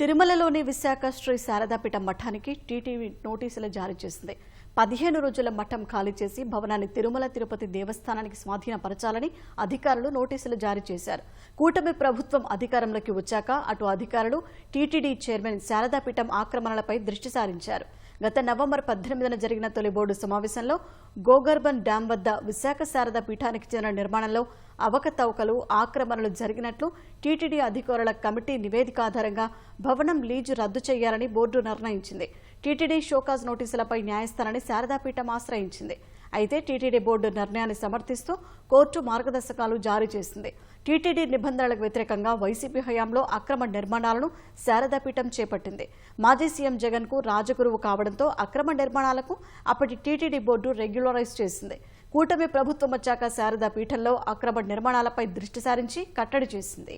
తిరుమలలోని విశాఖ శ్రీ శారదాపీఠ మఠానికి టీటీవీ నోటీసులు జారీ చేసింది. పదిహేను రోజుల మఠం ఖాళీ చేసి భవనాన్ని తిరుమల తిరుపతి దేవస్థానానికి స్వాధీనపరచాలని అధికారులు నోటీసులు జారీ చేశారు. కూటమి ప్రభుత్వం అధికారంలోకి వచ్చాక అటు అధికారులు టీటీడీ చైర్మన్ శారదాపీఠం ఆక్రమణలపై దృష్టి సారించారు. గత నవంబర్ పద్దెనిమిదిన జరిగిన తొలి బోర్డు సమావేశంలో గోగర్బన్ డ్యాం వద్ద విశాఖ శారదా పీఠానికి చెందిన నిర్మాణంలో అవకతవకలు ఆక్రమణలు జరిగినట్లు టీటీడీ అధికారుల కమిటీ నివేదిక ఆధారంగా భవనం లీజు రద్దు చేయాలని బోర్డు నిర్ణయించింది. టీటీడీ షోకాజ్ నోటీసులపై న్యాయస్థానాన్ని శారదాపీఠం ఆశ్రయించింది. అయితే టీటీడీ బోర్డు నిర్ణయాన్ని సమర్థిస్తూ కోర్టు మార్గదర్శకాలు జారీ చేసింది. టీటీడీ నిబంధనలకు వ్యతిరేకంగా వైసీపీ హయాంలో అక్రమ నిర్మాణాలను శారదాపీఠం చేపట్టింది. మాజీ సీఎం జగన్కు రాజగురువు కావడంతో అక్రమ నిర్మాణాలకు అప్పటి టీటీడీ బోర్డు రెగ్యులరైజ్ చేసింది. కూటమి ప్రభుత్వం వచ్చాక శారదా పీఠంలో అక్రమ నిర్మాణాలపై దృష్టి సారించి కట్టడి చేసింది.